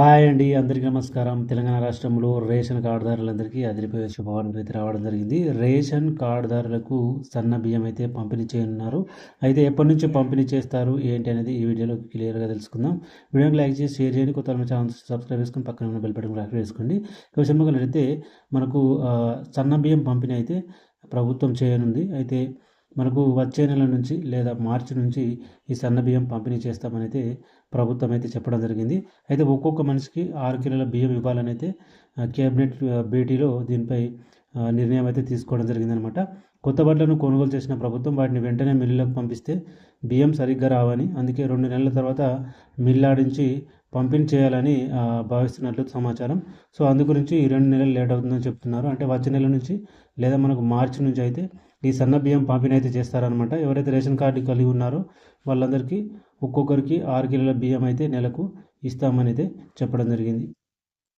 Hi అండి అందరికీ నమస్కారం. తెలంగాణ రాష్ట్రంలో రేషన్ కార్డుదారులందరికీ అదిరిపోయే శుభవార్త అయితే రావడం జరిగింది. రేషన్ కార్డుదారులకు సన్న బియ్యం అయితే పంపిణీ చేయనున్నారు. అయితే ఎప్పటి నుంచి పంపిణీ చేస్తారు ఏంటి అనేది ఈ వీడియోలో క్లియర్గా తెలుసుకుందాం. వీడియోకి లైక్ చేసి షేర్ చేయండి. కొత్త ఛానల్ సబ్స్క్రైబ్ చేసుకుని పక్కన ఉన్న బెల్ బటన్ యాక్టివ్ చేసుకోండి. ఇక అయితే మనకు సన్న బియ్యం పంపిణీ అయితే ప్రభుత్వం చేయనుంది. అయితే మనకు వచ్చే నెల నుంచి లేదా మార్చి నుంచి ఈ సన్న బియ్యం పంపిణీ చేస్తామని అయితే ప్రభుత్వం అయితే చెప్పడం జరిగింది. అయితే ఒక్కొక్క మనిషికి ఆరు కిలోల బియ్యం ఇవ్వాలని అయితే కేబినెట్ భేటీలో దీనిపై నిర్ణయం అయితే తీసుకోవడం జరిగిందనమాట. కొత్త బట్టలను కొనుగోలు చేసిన ప్రభుత్వం వాటిని వెంటనే మిల్లులకు పంపిస్తే బియ్యం సరిగ్గా రావని అందుకే రెండు నెలల తర్వాత మిల్లాడించి పంపిణీ చేయాలని భావిస్తున్నట్లు సమాచారం. సో అందు గురించి ఈ రెండు నెలలు లేట్ అవుతుందని చెప్తున్నారు. అంటే వచ్చే నెల నుంచి లేదా మనకు మార్చి నుంచి అయితే ఈ సన్న బియ్యం పంపిణీ అయితే చేస్తారనమాట ఎవరైతే రేషన్ కార్డు కలిగి ఉన్నారో వాళ్ళందరికీ ఒక్కొక్కరికి ఆరు కిలోల బియ్యం అయితే నెలకు ఇస్తామని అయితే చెప్పడం జరిగింది.